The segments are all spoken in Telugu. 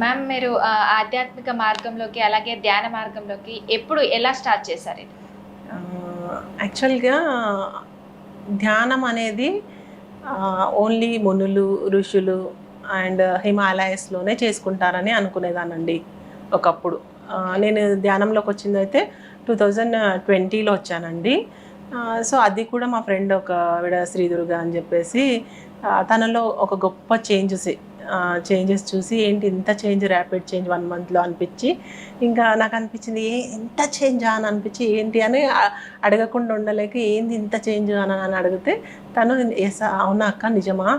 మ్యామ్ మీరు ఆధ్యాత్మిక మార్గంలోకి అలాగే ధ్యాన మార్గంలోకి ఎప్పుడు ఎలా స్టార్ట్ చేశారు ఇది? యాక్చువల్గా ధ్యానం అనేది ఓన్లీ మునులు ఋషులు అండ్ హిమాలయస్లోనే చేసుకుంటారని అనుకునేదానండి ఒకప్పుడు. నేను ధ్యానంలోకి వచ్చింది అయితే టూ థౌజండ్ ట్వంటీలో వచ్చానండి. సో అది కూడా మా ఫ్రెండ్ ఒక విడ శ్రీదుర్గ అని చెప్పేసి తనలో ఒక గొప్ప చేంజెస్ చేంజెస్ చూసి ఏంటి ఇంత చేంజ్ ర్యాపిడ్ చేంజ్ వన్ మంత్లో అనిపించి ఇంకా నాకు అనిపించింది ఏ ఎంత చేంజ్ అని అనిపించి ఏంటి? అని అడగకుండా ఉండలేక ఏంది ఇంత చేంజ్ అని అని అడిగితే తను ఎస్ అవునా అక్క నిజమా?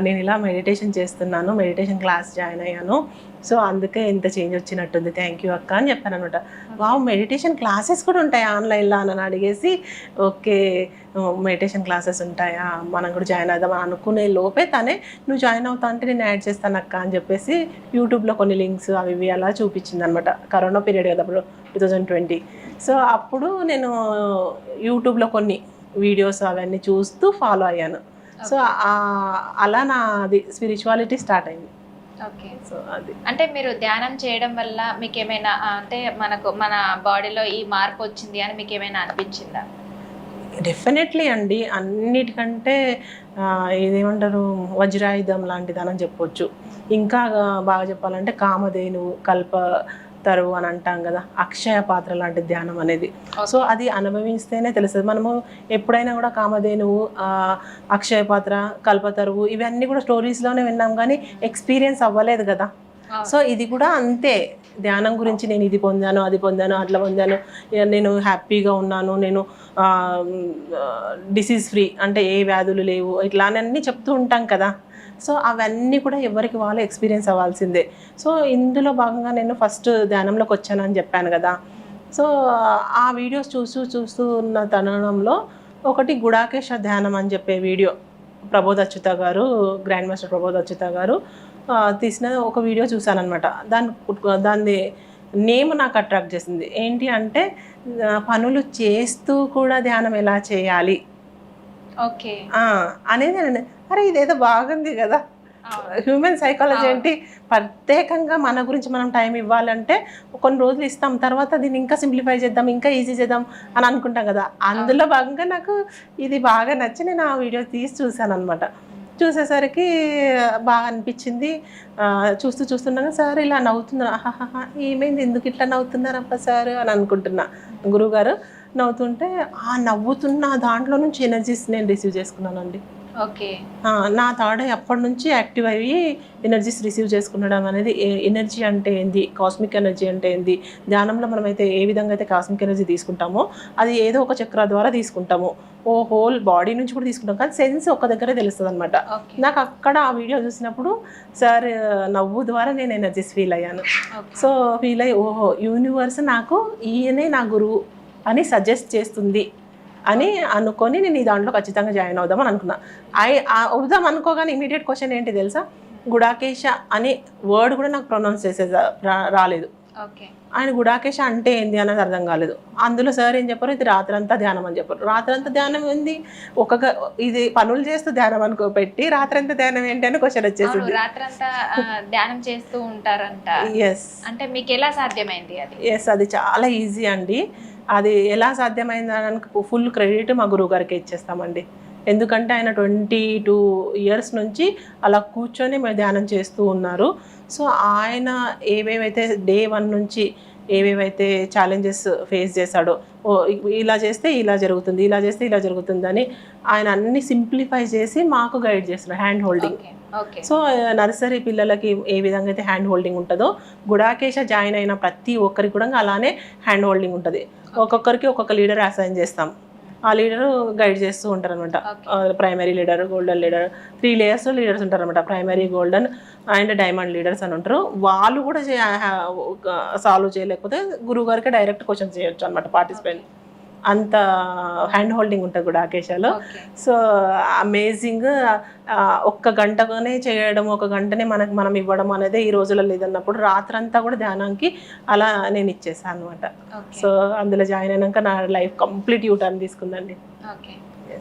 నేను ఇలా మెడిటేషన్ చేస్తున్నాను మెడిటేషన్ క్లాస్ జాయిన్ అయ్యాను. సో అందుకే ఇంత చేంజ్ వచ్చినట్టుంది. థ్యాంక్ యూ అక్క అని చెప్పాను అనమాట వావ్ మెడిటేషన్ క్లాసెస్ కూడా ఉంటాయి ఆన్లైన్లో అని అడిగేసి ఓకే మెడిటేషన్ క్లాసెస్ ఉంటాయా? మనం కూడా జాయిన్ అవుదాం అని అనుకునే లోపే తనే నువ్వు జాయిన్ అవుతా అంటే నేను యాడ్ చేస్తాను అక్క అని చెప్పేసి యూట్యూబ్లో కొన్ని లింక్స్ అవి ఇవి అలా చూపించింది అనమాట కరోనా పీరియడ్ కదా అప్పుడు టూ థౌజండ్ ట్వంటీ. సో అప్పుడు నేను యూట్యూబ్లో కొన్ని వీడియోస్ అవన్నీ చూస్తూ ఫాలో అయ్యాను. సో అలా నాది స్పిరిచువాలిటీ స్టార్ట్ అయింది. ఓకే. సో అది. అంటే మీరు ధ్యానం చేయడం వల్ల మీకు ఏమైనా అంటే మనకు మన బాడీలో ఈ మార్పు వచ్చింది అని మీకు ఏమైనా అనిపించిందా? డెఫినెట్లీ అండి. అన్నిటికంటే ఇదేమంటారు వజ్రాయుధం లాంటిదని చెప్పొచ్చు. ఇంకా బాగా చెప్పాలంటే కామధేను కల్ప తరువు అని అంటాం కదా అక్షయ పాత్ర లాంటి ధ్యానం అనేది. సో అది అనుభవిస్తేనే తెలుస్తుంది. మనము ఎప్పుడైనా కూడా కామధేనువు అక్షయ పాత్ర కల్పతరువు ఇవన్నీ కూడా స్టోరీస్లోనే విన్నాం కానీ ఎక్స్పీరియన్స్ అవ్వలేదు కదా. సో ఇది కూడా అంతే. ధ్యానం గురించి నేను ఇది పొందాను అది పొందాను అట్లా పొందాను. నేను హ్యాపీగా ఉన్నాను నేను డిసీజ్ ఫ్రీ అంటే ఏ వ్యాధులు లేవు ఇట్లా అని అన్నీ చెప్తూ ఉంటాం కదా. సో అవన్నీ కూడా ఎవరికి వాళ్ళు ఎక్స్పీరియన్స్ అవ్వాల్సిందే. సో ఇందులో భాగంగా నేను ఫస్ట్ ధ్యానంలోకి వచ్చానని చెప్పాను కదా. సో ఆ వీడియోస్ చూస్తూ చూస్తూ ఉన్న తరుణంలో ఒకటి గుడాకేశ ధ్యానం అని చెప్పే వీడియో ప్రబోధ్ అచ్యుత గారు గ్రాండ్ మాస్టర్ ప్రబోధ్ అచ్యుత గారు తీసిన ఒక వీడియో చూశానమాట దాని దాని నేమ్ నాకు అట్రాక్ట్ చేసింది. ఏంటి అంటే పనులు చేస్తూ కూడా ధ్యానం ఎలా చేయాలి? ఓకే. అనేది అరే ఇదేదో బాగుంది కదా. Human psychology. ఏంటి? ప్రత్యేకంగా మన గురించి మనం టైం ఇవ్వాలంటే కొన్ని రోజులు ఇస్తాం తర్వాత దీన్ని ఇంకా సింప్లిఫై చేద్దాం ఇంకా ఈజీ చేద్దాం అని అనుకుంటాం కదా. అందులో భాగంగా నాకు ఇది బాగా నచ్చి నేను ఆ వీడియో తీసి చూశాను అనమాట చూసేసరికి బాగా అనిపించింది. చూస్తూ చూస్తుండగా సార్ ఇలా నవ్వుతున్నారు. ఆహాహా ఏమైంది? ఎందుకు ఇట్లా నవ్వుతున్నారప్ప సార్ అని అనుకుంటున్నా. గురువుగారు నవ్వుతుంటే ఆ నవ్వుతున్న దాంట్లో నుంచి ఎనర్జీస్ నేను రిసీవ్ చేసుకున్నానండి. నా ఐ అప్పటి నుంచి యాక్టివ్ అయ్యి ఎనర్జీస్ రిసీవ్ చేసుకునడం అనేది ఎనర్జీ అంటే ఏంది? కాస్మిక్ ఎనర్జీ అంటే ఏంది? ధ్యానంలో మనమైతే ఏ విధంగా అయితే కాస్మిక్ ఎనర్జీ తీసుకుంటామో అది ఏదో ఒక చక్ర ద్వారా తీసుకుంటాము. ఓ హోల్ బాడీ నుంచి కూడా తీసుకుంటాం. కానీ సెన్స్ ఒక దగ్గరే తెలుస్తుంది అనమాట నాకు అక్కడ ఆ వీడియో చూసినప్పుడు సార్ నవ్వు ద్వారా నేను ఎనర్జీస్ ఫీల్ అయ్యాను. సో ఫీల్ అయ్యి ఓహో యూనివర్స్ నాకు ఈయనే నా గురువు అని సజెస్ట్ చేస్తుంది. అని అనుకొని నేను ఈ దాంట్లో ఖచ్చితంగా జాయిన్ అవుదామని అనుకున్నా. ఐ ఆ- అవుదాం అనుకోగానే ఇమీడియట్ క్వశ్చన్ ఏంటి తెలుసా? గుడాకేష అనే వర్డ్ కూడా నాకు ప్రొనౌన్స్ చేసే రాలేదు. ఆయన గుడాకేశ అంటే ఏంది అనేది అర్థం కాలేదు. అందులో సార్ ఏం చెప్పారు? ఇది రాత్రంతా ధ్యానం అని చెప్పారు. రాత్రంతా ధ్యానం ఏంది? ఒక ఇది పనులు చేస్తూ ధ్యానం అనుకో పెట్టి రాత్రంతా ధ్యానం ఏంటి అని క్వశ్చన్ వచ్చేసింది. రాత్రంతా ధ్యానం చేస్తూ ఉంటారంట. ఎస్ అంటే మీకు ఎలా సాధ్యమైంది అది? ఎస్ అది చాలా ఈజీ అండి. అది ఎలా సాధ్యమైంది అనడానికి ఫుల్ క్రెడిట్ మా గురువు గారికి ఇచ్చేస్తామండి. ఎందుకంటే ఆయన ట్వంటీ టూ ఇయర్స్ నుంచి అలా కూర్చొని మేము ధ్యానం చేస్తూ ఉన్నారు. సో ఆయన ఏవేవైతే డే వన్ నుంచి ఏవేవైతే ఛాలెంజెస్ ఫేస్ చేశాడో ఓ ఇలా చేస్తే ఇలా జరుగుతుంది ఇలా చేస్తే ఇలా జరుగుతుందని ఆయన అన్ని సింప్లిఫై చేసి మాకు గైడ్ చేస్తున్నారు హ్యాండ్ హోల్డింగ్ సో నర్సరీ పిల్లలకి ఏ విధంగా అయితే హ్యాండ్ హోల్డింగ్ ఉంటుందో గుడాకేశ జాయిన్ అయిన ప్రతి ఒక్కరికి కూడా అలానే హ్యాండ్ హోల్డింగ్ ఉంటుంది. ఒక్కొక్కరికి ఒక్కొక్క లీడర్ అసైన్ చేస్తాం. ఆ లీడర్ గైడ్ చేస్తూ ఉంటారు అనమాట primary leader golden leader three layers leaders ఉంటారు అనమాట primary golden and diamond leaders అని ఉంటారు. వాళ్ళు కూడా సాల్వ్ చేయలేకపోతే గురువు గారికి డైరెక్ట్ క్వశ్చన్ చేయొచ్చు అనమాట పార్టిసిపెంట్ అంత హ్యాండ్ హోల్డింగ్ ఉంటుంది కూడా ఆకేశాలో. ఓకే. సో అమేజింగ్ ఒక్క గంటనే చేయడం ఒక గంటనే మనకు మనం ఇవ్వడం అనేది ఈ రోజుల్లో లేదన్నప్పుడు రాత్రంతా కూడా ధ్యానానికి అలా నేను ఇచ్చేసాను అనమాట సో అందులో జాయిన్ అయినాక నా లైఫ్ కంప్లీట్ యూ టర్న్ తీసుకుందండి. ఓకే.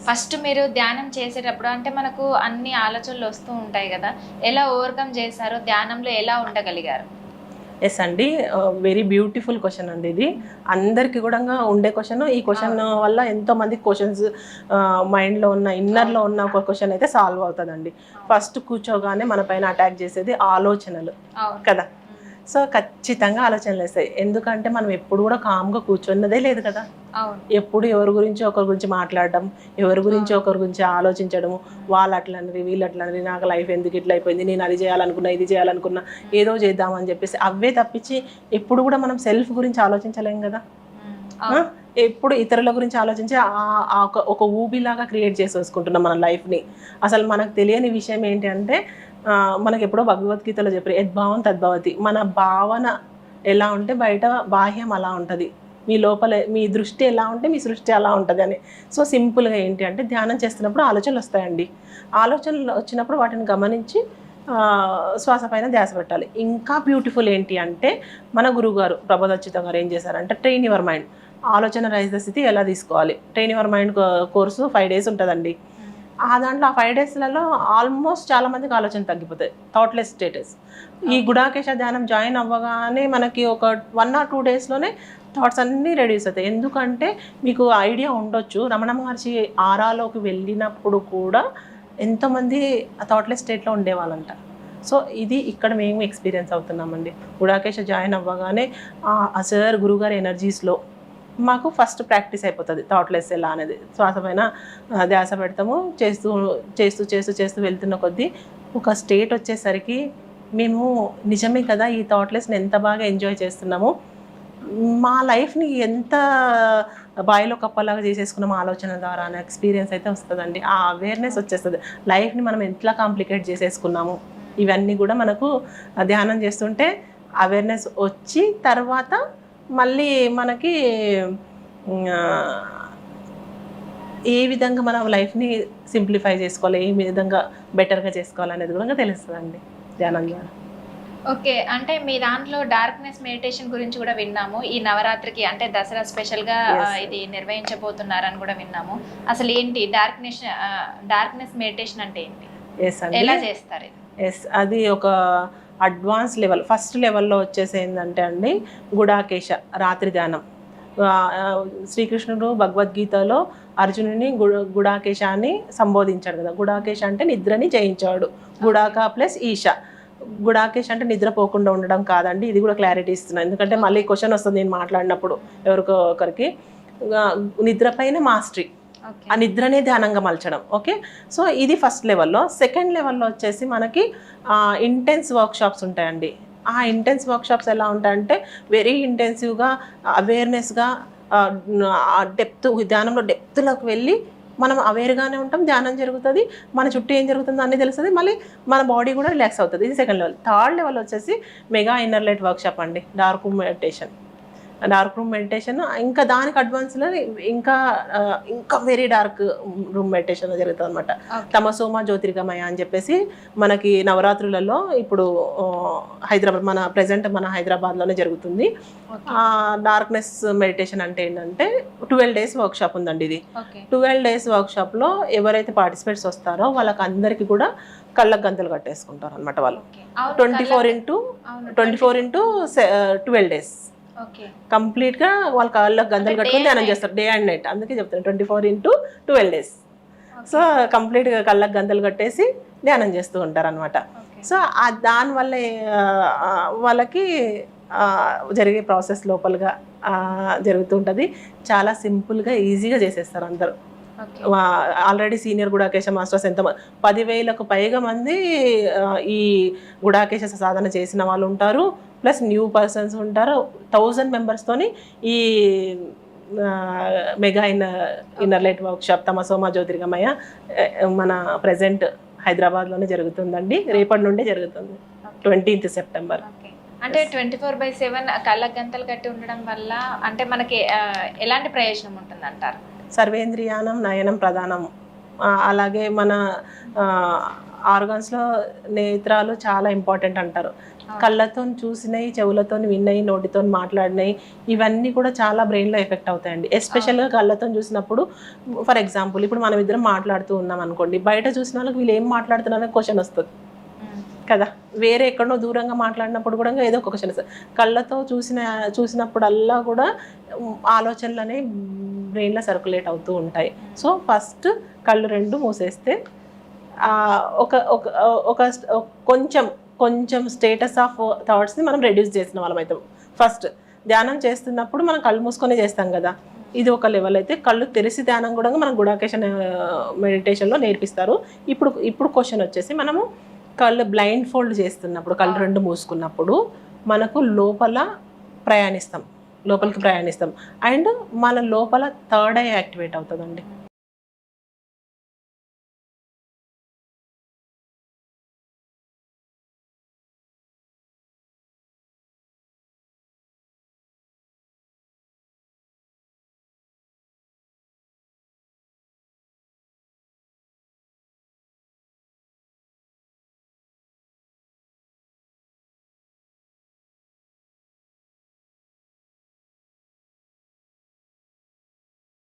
ఫస్ట్ మీరు ధ్యానం చేసేటప్పుడు అంటే మనకు అన్ని ఆలోచనలు వస్తూ ఉంటాయి కదా. ఎలా ఓవర్కమ్ చేశారు ధ్యానంలో ఎలా ఉండగలిగారు? ఎస్ అండి. వెరీ బ్యూటిఫుల్ క్వశ్చన్ అండి ఇది. అందరికి కూడా ఉండే క్వశ్చన్ ఈ క్వశ్చన్ వల్ల ఎంతో మంది క్వశ్చన్స్ మైండ్లో ఉన్న ఇన్నర్లో ఉన్న ఒక క్వశ్చన్ అయితే సాల్వ్ అవుతుందండి. ఫస్ట్ కూర్చోగానే మన పైన అటాక్ చేసేది ఆలోచనలు. కదా? సో ఖచ్చితంగా ఆలోచనలు వేస్తాయి. ఎందుకంటే మనం ఎప్పుడు కూడా కామ్గా కూర్చున్నదే లేదు కదా. ఎప్పుడు ఎవరి గురించి ఒకరి గురించి మాట్లాడడం ఎవరి గురించి ఒకరి గురించి ఆలోచించడము వాళ్ళు అట్లనరి వీళ్ళు అట్లనరి నాకు లైఫ్ ఎందుకు ఇట్లా అయిపోయింది నేను అది చేయాలనుకున్నా ఇది చేయాలనుకున్నా ఏదో చేద్దామని చెప్పేసి అవే తప్పించి ఎప్పుడు కూడా మనం సెల్ఫ్ గురించి ఆలోచించలేం కదా. ఎప్పుడు ఇతరుల గురించి ఆలోచించి ఒక- ఊబిలాగా క్రియేట్ చేసేసుకుంటున్నాం మన లైఫ్ని అసలు మనకు తెలియని విషయం ఏంటి అంటే మనకి ఎప్పుడో భగవద్గీతలో చెప్పారు యద్భావం తద్భవతి మన భావన ఎలా ఉంటే బయట బాహ్యం అలా ఉంటుంది. మీ లోపల మీ దృష్టి ఎలా ఉంటే మీ సృష్టి అలా ఉంటుంది అని. సో సింపుల్గా ఏంటి అంటే ధ్యానం చేస్తున్నప్పుడు ఆలోచనలు వస్తాయండి. ఆలోచనలు వచ్చినప్పుడు వాటిని గమనించి శ్వాస పైన ధ్యాస పెట్టాలి. ఇంకా బ్యూటిఫుల్ ఏంటి అంటే మన గురుగారు ప్రబోధచ్యుత గారు ఏం చేశారంటే ట్రైన్ యువర్ మైండ్ ఆలోచన రహిత స్థితి ఎలా తీసుకోవాలి? Train your mind course five days ఉంటుందండి. ఆ దాంట్లో ఆ ఫైవ్ డేస్లలో ఆల్మోస్ట్ చాలా మందికి ఆలోచన తగ్గిపోతాయి. థాట్లెస్ స్టేటస్ ఈ గుడాకేశ ధ్యానం జాయిన్ అవ్వగానే మనకి ఒక వన్ ఆర్ టూ డేస్లోనే థాట్స్ అన్నీ రెడ్యూస్ అవుతాయి. ఎందుకంటే మీకు ఐడియా ఉండొచ్చు. రమణ మహర్షి ఆరాలోకి వెళ్ళినప్పుడు కూడా ఎంతోమంది ఆ థాట్లెస్ స్టేట్లో ఉండేవాళ్ళంట. సో ఇది ఇక్కడ మేము ఎక్స్పీరియన్స్ అవుతున్నామండి. గుడాకేశ జాయిన్ అవ్వగానే ఆ సార్ గురుగారి ఎనర్జీస్లో మాకు ఫస్ట్ ప్రాక్టీస్ అయిపోతుంది థాట్లెస్ ఎలా అనేది. శ్వాసమైన ధ్యాస పెడతాము చేస్తూ చేస్తూ చేస్తూ చేస్తూ వెళ్తున్న కొద్దీ ఒక స్టేట్ వచ్చేసరికి మేము నిజమే కదా ఈ థాట్లెస్ని ఎంత బాగా ఎంజాయ్ చేస్తున్నాము? మా లైఫ్ని ఎంత బాయిలో కప్పలాగా చేసేసుకున్నాం ఆలోచన ద్వారా అనే ఎక్స్పీరియన్స్ అయితే వస్తుందండి. ఆ అవేర్నెస్ వచ్చేస్తుంది. లైఫ్ని మనం ఎట్లా కాంప్లికేట్ చేసేసుకున్నాము? ఇవన్నీ కూడా మనకు ధ్యానం చేస్తుంటే అవేర్నెస్ వచ్చి తర్వాత మళ్ళీ మనకి ఏ విధంగా మనం లైఫ్ని సింప్లిఫై చేసుకోవాలి ఏ విధంగా బెటర్గా చేసుకోవాలి అనేది కూడా తెలుస్తుందండి ధ్యానం ద్వారా. ఓకే అంటే మీ దాంట్లో డార్క్నెస్ మెడిటేషన్ గురించి కూడా విన్నాము. ఈ నవరాత్రికి అంటే దసరా స్పెషల్గా Yes. ఆ, ఇది నిర్వహించబోతున్నారని కూడా విన్నాము. అసలు ఏంటి డార్క్నెస్ డార్క్నెస్ మెడిటేషన్ అంటే ఏంటి? ఎలా చేస్తారు ఎస్ అది ఒక అడ్వాన్స్ లెవెల్ ఫస్ట్ లెవెల్లో వచ్చేసి ఏంటంటే అండి గుడాకేశ రాత్రి ధ్యానం శ్రీకృష్ణుడు భగవద్గీతలో అర్జునుని గు గుడాకేశాన్ని సంబోధించాడు కదా. గుడాకేశ అంటే నిద్రని జయించాడు. గుడాక ప్లస్ ఈశ. గుడాకేశ అంటే నిద్రపోకుండా ఉండడం కాదండి ఇది కూడా క్లారిటీ ఇస్తున్నాను ఎందుకంటే మళ్ళీ క్వశ్చన్ వస్తుంది నేను మాట్లాడినప్పుడు ఎవరికో ఒకరికి. నిద్రపైన మాస్టరీ. ఆ నిద్రనే ధ్యానంగా మలచడం ఓకే? సో ఇది ఫస్ట్ లెవెల్లో. సెకండ్ లెవెల్లో వచ్చేసి మనకి ఇంటెన్స్ వర్క్షాప్స్ ఉంటాయండి. ఆ ఇంటెన్స్ వర్క్షాప్స్ ఎలా ఉంటాయంటే వెరీ ఇంటెన్సివ్గా అవేర్నెస్గా డెప్త్ ధ్యానంలో డెప్త్లోకి వెళ్ళి మనం అవేర్గానే ఉంటాం ధ్యానం జరుగుతుంది మన చుట్టూ ఏం జరుగుతుందో అన్నీ తెలుస్తుంది మళ్ళీ మన బాడీ కూడా రిలాక్స్ అవుతుంది. ఇది సెకండ్ లెవెల్ థర్డ్ లెవెల్ వచ్చేసి మెగా ఇన్నర్ లైట్ వర్క్షాప్ అండి dark meditation dark room meditation ఇంకా దానికి అడ్వాన్స్లో ఇంకా ఇంకా వెరీ డార్క్ రూమ్ మెడిటేషన్ జరుగుతుంది అనమాట తమసోమ జ్యోతిర్గమయ అని చెప్పేసి మనకి నవరాత్రులలో ఇప్పుడు హైదరాబాద్ మన ప్రజెంట్ మన హైదరాబాద్లోనే జరుగుతుంది. డార్క్నెస్ మెడిటేషన్ అంటే ఏంటంటే ట్వెల్వ్ డేస్ వర్క్షాప్ ఉందండి ఇది. ట్వెల్వ్ డేస్ వర్క్షాప్లో ఎవరైతే పార్టిసిపేట్స్ వస్తారో వాళ్ళకి అందరికీ కూడా కళ్ళకు గంతలు కట్టేసుకుంటారు అనమాట వాళ్ళు twenty four into twenty four into twelve days కంప్లీట్గా వాళ్ళ కాళ్ళకు గంతలు అంటే కట్టుకొని ధ్యానం చేస్తారు. Day and night. అందుకే చెప్తాను twenty four into twelve days. So కంప్లీట్గా కళ్ళకు గంతలు కట్టేసి ధ్యానం చేస్తూ ఉంటారు అనమాట. సో ఆ దానివల్ల వాళ్ళకి జరిగే ప్రాసెస్ లోపలగా ఆ, జరుగుతుంటుంది చాలా సింపుల్గా ఈజీగా చేసేస్తారు అందరూ. ఆల్రెడీ సీనియర్ గుడాకేశ మాస్టర్స్ ఎంత పదివేలకు పైగా మంది ఈ గుడాకేశ సాధన చేసిన వాళ్ళు ఉంటారు. ప్లస్ న్యూ పర్సన్స్ ఉంటారు. థౌజండ్ మెంబర్స్తోని ఈ mega inner inner light workshop తమసోమ జ్యోతిర్గమయ ఆ, మన ప్రజెంట్ హైదరాబాద్లోనే జరుగుతుందండి. రేపటి నుండే జరుగుతుంది. Twentieth September. అంటే ట్వంటీ ఫోర్ బై సెవెన్ కళ్ళ గంతలు కట్టి ఉండడం వల్ల అంటే మనకి ఎలాంటి ప్రయోజనం ఉంటుంది అంటారు సర్వేంద్రియానం నయనం ప్రధానం. అలాగే మన ఆర్గాన్స్లో నేత్రాలు చాలా ఇంపార్టెంట్ అంటారు. కళ్ళతో చూసినవి చెవులతో విన్నవి నోటితో మాట్లాడినవి ఇవన్నీ కూడా చాలా బ్రెయిన్లో ఎఫెక్ట్ అవుతాయండి. ఎస్పెషల్గా కళ్ళతో చూసినప్పుడు ఫర్ ఎగ్జాంపుల్ ఇప్పుడు మనం ఇద్దరం మాట్లాడుతూ ఉన్నాం అనుకోండి బయట చూసిన వాళ్ళకి వీళ్ళు ఏం మాట్లాడుతున్నారని క్వశ్చన్ వస్తుంది. కదా? వేరే ఎక్కడో దూరంగా మాట్లాడినప్పుడు కూడా ఏదో ఒక క్వశ్చన్ వస్తుంది. కళ్ళతో చూసిన చూసినప్పుడల్లా కూడా ఆలోచనలు అనేవి బ్రెయిన్లో సర్క్యులేట్ అవుతూ ఉంటాయి. సో ఫస్ట్ కళ్ళు రెండు మూసేస్తే ఒక ఒక కొంచెం కొంచెం స్టేటస్ ఆఫ్ థాట్స్ని మనం రెడ్యూస్ చేసిన వాళ్ళం అవుతాం. ఫస్ట్ ధ్యానం చేస్తున్నప్పుడు మనం కళ్ళు మూసుకొని చేస్తాం కదా. ఇది ఒక లెవెల్ అయితే కళ్ళు తెరిసి ధ్యానం కూడా మనం గుడాకేషన్ మెడిటేషన్లో నేర్పిస్తారు. ఇప్పుడు ఇప్పుడు క్వశ్చన్ వచ్చేసి మనము కళ్ళు బ్లైండ్ ఫోల్డ్ చేస్తున్నప్పుడు కళ్ళు రెండు మూసుకున్నప్పుడు మనకు లోపల ప్రయాణిస్తాం. లోపలికి ప్రయాణిస్తాం. అండ్ మన లోపల థర్డ్ ఐ యాక్టివేట్ అవుతుందండి.